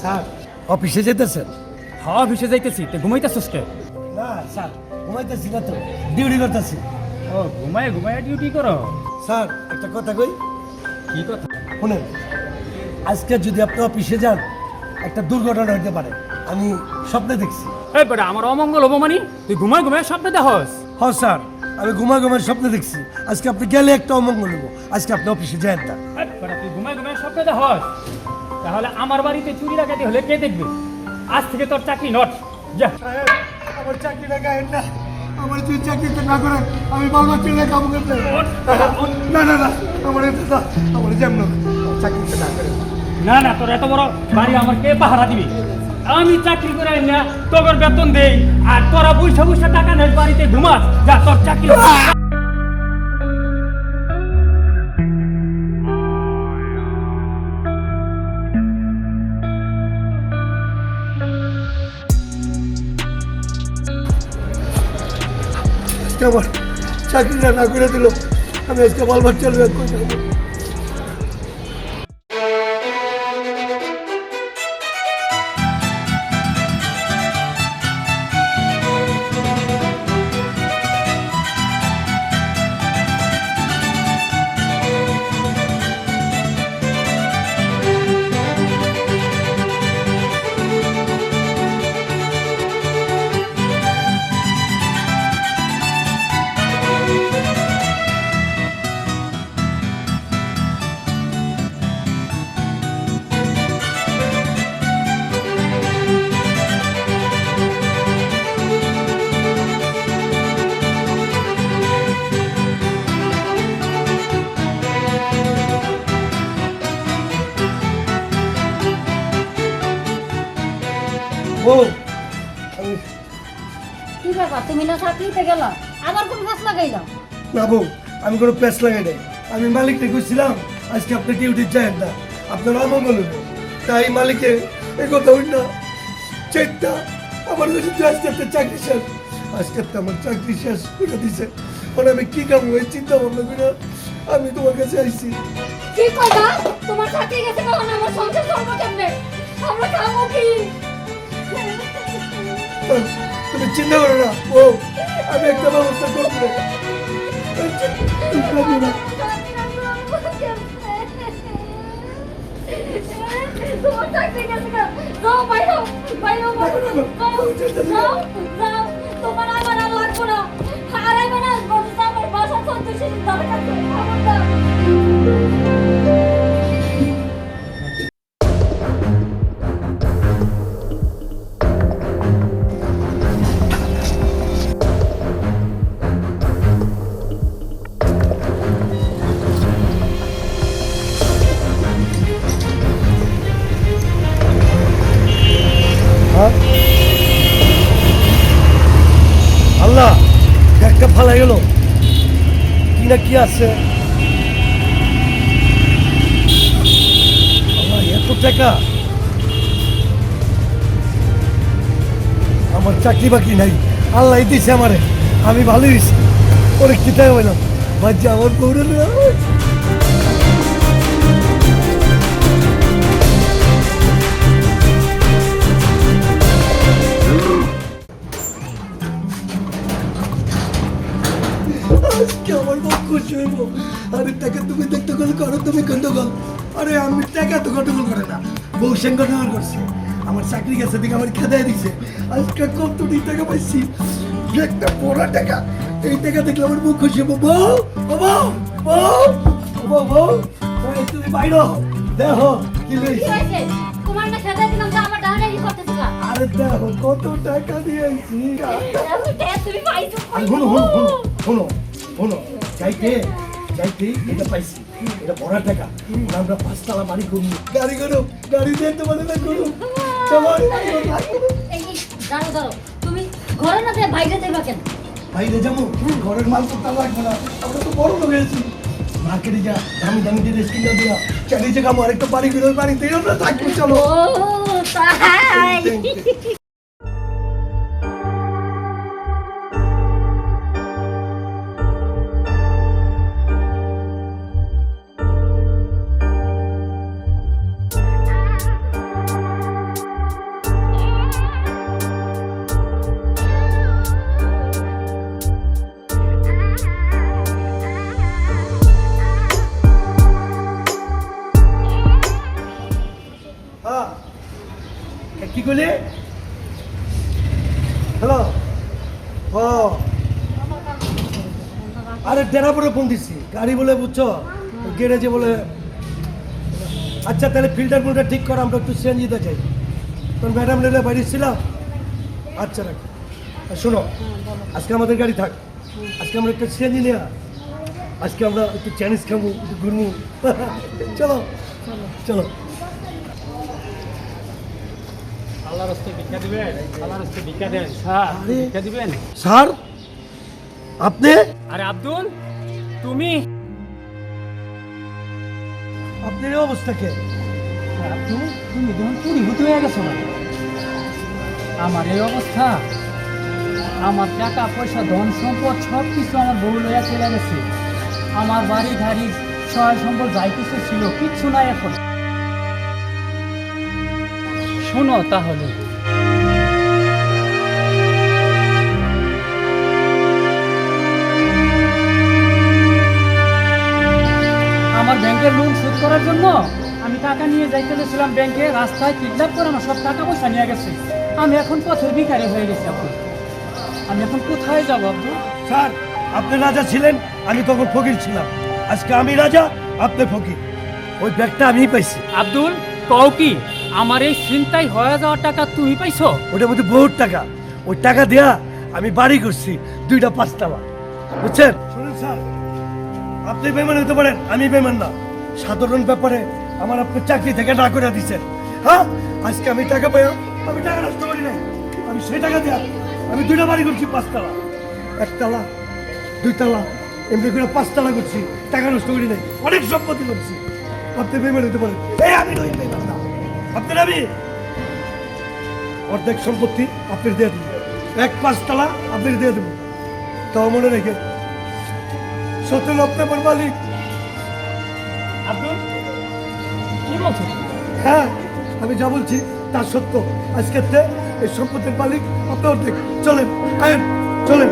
Sir. অফিসে যেতেছেন? হ্যাঁ অফিসে যাইতেছি। তুই ঘুমাইতেছিস কে? না স্যার ঘুমাইতেছি না তো। ডিউটি করতেছি। ও ঘুমায় ঘুমায় ডিউটি করো। স্যার একটা কথা কই? কি কথা? শুনেন আজকে যদি আপনি অফিসে যান একটা দুর্ঘটনা হতে পারে। আমি স্বপ্নে দেখছি। এই বেটা আমার অমঙ্গল হব মানে? তুই ঘুমায় ঘুমায় স্বপ্নে দেখস। হ্যাঁ স্যার আমি ঘুমা ঘুমের স্বপ্নে দেখছি। আজকে আপনি গেলে একটা অমঙ্গল হব। আজকে আপনি অফিসে যান না। তুই ঘুমায় ঘুমায় স্বপ্নে দেখস তাহলে আমার বাড়িতে চুরি ডাকাতি হলে কে দেখবে? আজ থেকে তোর চাকরি নট। যা। আমার গায়েন না। আমার যদি না করেন আমি বাবা চলে কাম করতে না না না আমার আমার যেমন না করেন। না না তোর এত বড় বাড়ি আমার কে পাহারা দিবি? আমি চাকরি করে না তোর বেতন দেই আর তোরা বুঝা বুঝা টাকা নেই বাড়িতে ঘুমাস। যা তোর চাকরি। আজকে আমার চাকরিটা না করে দিল। আমি আজকে বালবার চলবে কি ব্যাপার? তুমি না চাকরিতে গেলা? আবার কোন গাছ লাগাইলাম না বউ আমি কোনো প্যাস লাগাই নাই। আমি মালিককে কইছিলাম আজকে আপনি ডিউটি যান না। আপনার হইব তাই মালিকে এই কথা হইল না। চেষ্টা আমার কাছে আজকে আপনার চাকরি শেষ। আজকে তো আমার চাকরি শেষ করে দিছে। মানে আমি কি কাম হয়ে চিন্তা ভাবনা করে আমি তোমার কাছে আইছি। কি কইবা তোমার চাকরি গেছে আমার সংসার চলবো আমরা খাব কি? তুমি চিন্তা করো না ও আমি একটা ব্যবস্থা করব। তোমার আমার আর লাগবো না হারাইবে না আমার বাসা ফালাই গেল। কি না কি আছে? এত টাকা। আমার চাকরি বাকরি নাই। আল্লাহ দিছে আমারে। আমি ভালোই হয়েছি ওরে কি টাকা পেলাম বাচ্চা আমার বউরে খুশি আরে টাকা তুমি দেখতে গেলে করো তুমি গন্ডগোল। আরে আমি টাকা তো গন্ডগোল করে না। বউ সেন গন্ডগোল করছে। আমার চাকরি গেছে দিকে আমার খেদাই দিছে। আজকে কত টাকা পাইছি। একটা বড় টাকা। এই টাকা দেখলে আমার মুখ খুশি হব। বউ বউ বউ বউ বউ তুমি বাইরো দেখো কি হয়েছে। হয়েছে? তোমার না খেতে দিলাম যে আমার ডাহানারি করতেছিল। আরে দেখো কত টাকা দিয়েছি। তুমি পাইছো শোনো শোনো শোনো। যাইতে যাইতে এটা পাইছি। এটা বড় টাকা। আমরা পাঁচতলা বাড়ি করব। গাড়ি করো গাড়ি দিয়ে তোমাদের করো তুমি ঘরে না দিয়ে বাইরে দেবা কেন? বাইরে যাব? ঘরের মাল করতে লাগবে না। আমরা তো বড় লোক হয়েছি। মার্কেটে যা দামি দামি জিনিস কিনে দিয়া চাকরি জায়গা আমার একটা বাড়ি করে বাড়িতে আমরা থাকব চলো। ও হ্যালো ও। আরে ডেরা পরে ফোন দিচ্ছি গাড়ি বলে বুঝছ? গ্যারেজে বলে। আচ্ছা তাহলে ফিল্টার ফিল্টার ঠিক করো, আমরা একটু সিএনজিতে চাই। তোর ম্যাডাম রেলে বাড়ি ছিলাম। আচ্ছা রাখ। শোনো, আজকে আমাদের গাড়ি থাক। আজকে আমরা একটা সিএনজি নিয়ে। আজকে আমরা একটু চাইনিজ খাব একটু ঘুরবো চলো। চলো। স্যার। আরে। ভিক্ষা দিবেন? স্যার আপনি? আরে আব্দুল তুমি? আপনার অবস্থা কে? আব্দুল তুমি যখন চুরি হতে হয়ে গেছো না আমার এই অবস্থা। আমার টাকা পয়সা ধন সম্পদ সব কিছু আমার বউ লইয়া চলে গেছে। আমার বাড়ি গাড়ি সহায় সম্পদ যাই কিছু ছিল কিচ্ছু নাই এখন। শোনো তাহলে। আমার ব্যাংকের লোন শোধ করার জন্য আমি টাকা নিয়ে যাইতে গেছিলাম ব্যাংকে রাস্তায় কিডন্যাপ করে আমার সব টাকা পয়সা নিয়ে গেছে। আমি এখন পথের ভিখারি হয়ে গেছি এখন আমি এখন কোথায় যাব আব্দুল স্যার আপনি রাজা ছিলেন আমি তখন ফকির ছিলাম। আজকে আমি রাজা আপনি ফকির। ওই ব্যাগটা আমিই পাইছি। আব্দুল কও কি? আমার এই চিন্তায় হয়ে যাওয়ার টাকা তুমি পাইছো? ওটার মধ্যে বহুত টাকা। ওই টাকা দেয়া আমি বাড়ি করছি দুইটা পাঁচতলা। বুঝছেন? শুনুন স্যার আপনি বেমান হতে পারেন আমি বেমান না। সাধারণ ব্যাপারে আমার আপনি চাকরি থেকে না করে দিচ্ছেন হ্যাঁ? আজকে আমি টাকা পাই আমি টাকা নষ্ট করি নাই। আমি সেই টাকা দেয়া আমি দুইটা বাড়ি করছি পাঁচতলা। একতলা দুইতলা এমনি করে পাঁচতলা করছি টাকা নষ্ট করি নাই। অনেক সম্পত্তি করছি। আপনি বেমান হতে পারেন। এই আমি নই বেমান না। আপনি আমি? অর্ধেক সম্পত্তি আপনি দিয়ে দেবেন এক পাঁচতলা আপনি দিয়ে দেবেন তাও মনে রেখে। সতেরো আপনার মালিক। আব্দুল কি বলছো হ্যাঁ আমি যা বলছি তার সত্য। আজকের এই সম্পত্তির মালিক আপনি অর্ধেক। চলেন আয়েন চলেন।